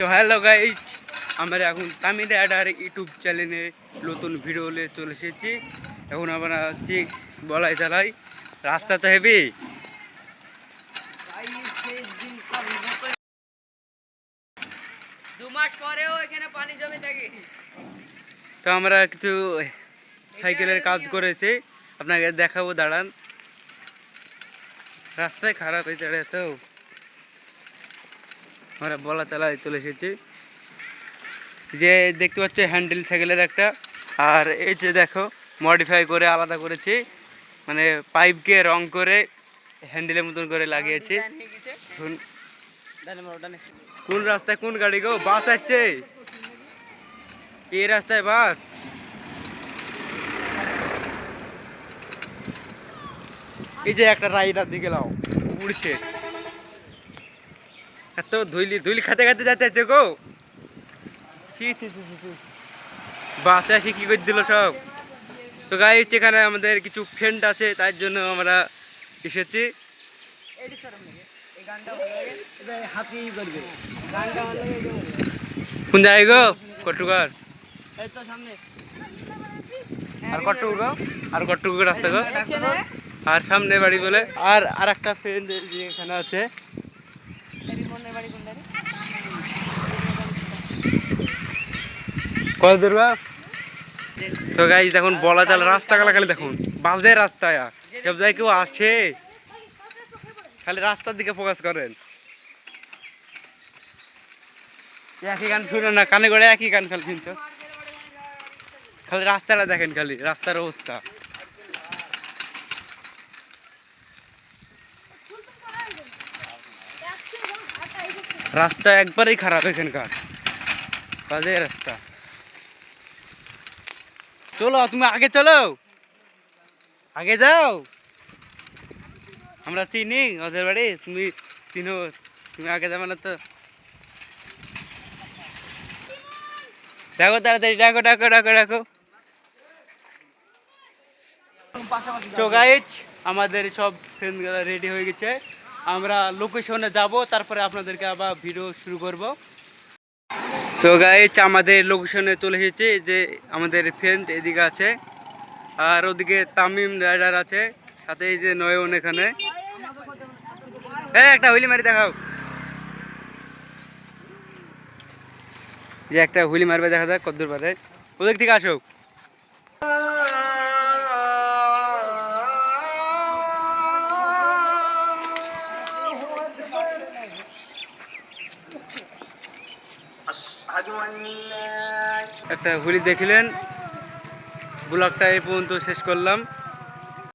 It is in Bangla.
তো হ্যালো গাইজ আমরা এখন তামিল অ্যাডার ইউটিউব চ্যানেলে নতুন ভিডিও নিয়ে চলে এসেছি। এখন আমরা হচ্ছে বলাই চালাই রাস্তাতে হেবি? দু মাস পরেও এখানে পানি জমে থাকে। তো আমরা কিছু সাইকেলের কাজ করেছি আপনাকে দেখাবো দাঁড়ান। রাস্তায় খারাপ হয়েছে রে তো। আমরা বলা চালায় চলে এসেছি। যে দেখতে পাচ্ছ হ্যান্ডেল সাইকেলের একটা। আর এই যে দেখো মডিফাই করে আলাদা করেছি। মানে পাইপকে রং করে হ্যান্ডেলের মতন করে লাগিয়েছি। হয়ে শুন কোন রাস্তায় কোন গাড়ি গো? বাস আছে এই রাস্তায় বাস। এই যে একটা রাইডার দিকে লাও উড়ছে। এত ধুইলি ধুইলি খাতে খাতে যাতে আছে গো। ছি ছি ছি ছি। বাসে আসি, কি করে দিল সব? তো গাইজ এখানে আমাদের কিছু ফ্রেন্ড আছে, তার জন্য আমরা এসেছি। কোন জায়গায় গো? কটুকার আর কটুকু গো? আর কটুকু রাস্তা গো? আর সামনে বাড়ি বলে। আর আর একটা ফ্রেন্ড এখানে আছে এডি মনে বাড়ি কোনটা রে? কত দূর তো দেখুন, বলা রাস্তা খালি দেখুন, বাজে সব জায়গায় কেউ খালি রাস্তার দিকে ফোকাস করেন। একই গান শুনো না, কানে করে একই গান খালি শুনছো খালি রাস্তাটা দেখেন খালি, রাস্তার অবস্থা। রাস্তা একবারেই খারাপ এখানকার। বাজে রাস্তা। চলো, তুমি আগে চলো। আগে যাও। আমরা চিনি, ওদের বাড়ি। তুমি চিনো, তুমি আগে যাবে না তো। দেখো তাড়াতাড়ি, ডাকো ডাকো ডাকো ডাকো। তো আমাদের সব ফ্রেন্ডগুলো রেডি হয়ে গেছে। আমরা লোকেশনে যাব, তারপরে আপনাদেরকে আবার ভিডিও শুরু করব। তো গাইজ আমাদের লোকেশনে চলে এসেছি যে আমাদের ফ্রেন্ড এদিকে আছে, আর ওদিকে তামিম রাইডার আছে, সাথে এই যে নয়ন এখানে। হ্যাঁ একটা হুইলি মারি দেখাও। যে একটা হুইলি মারবে, দেখা যাক কদ্দূর পারে। ওদিক থেকে আসো একটা হুলি দেখিলেন। ব্লগটা এই পর্যন্ত শেষ করলাম।